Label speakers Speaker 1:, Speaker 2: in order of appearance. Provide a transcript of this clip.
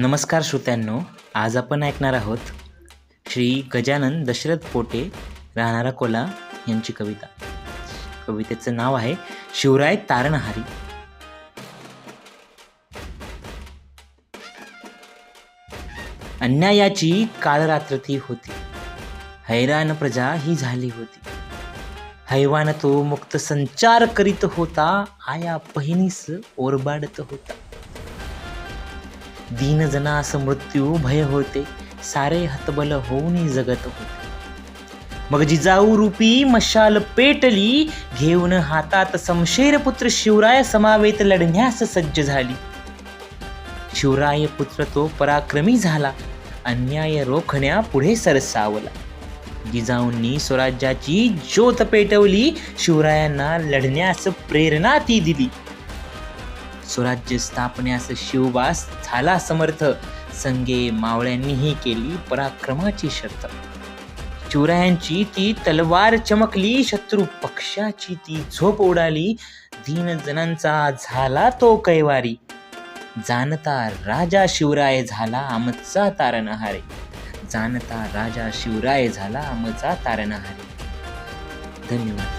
Speaker 1: नमस्कार श्रोत्यांनो आज आपण ऐकणार आहोत श्री गजानन दशरथ पोटे राहणारा कोला यांची कविता. कवितेचं नाव आहे शिवराय तारणहारी. अन्यायाची कालरात्र ती होती. हैराण प्रजा ही झाली होती. हैवान तो मुक्त संचार करीत होता आया पहिनीस ओरबाडत होता. दीनजनास मृत्यू भय होते सारे हतबल होऊन जगत होते. मग जिजाऊ रूपी मशाल पेटली घेऊन हातात समशेर पुत्र शिवराय समावेत लढण्यास सज्ज झाली. शिवराय पुत्र तो पराक्रमी झाला अन्याय रोखण्या पुढे सरसावला. जिजाऊंनी स्वराज्याची ज्योत पेटवली शिवरायांना लढण्यास प्रेरणा ती दिली. स्वराज्य स्थापण्यास शिववास झाला समर्थ. संगे मावळ्यांनीही केली पराक्रमाची शर्त. शिवरायांची ती तलवार चमकली शत्रू पक्षाची ती झोप उडाली. दीन जनांचा झाला तो कैवारी. जाणता राजा शिवराय झाला आमचा तारणहारे जाणता राजा शिवराय झाला आमचा तारणहारे धन्यवाद.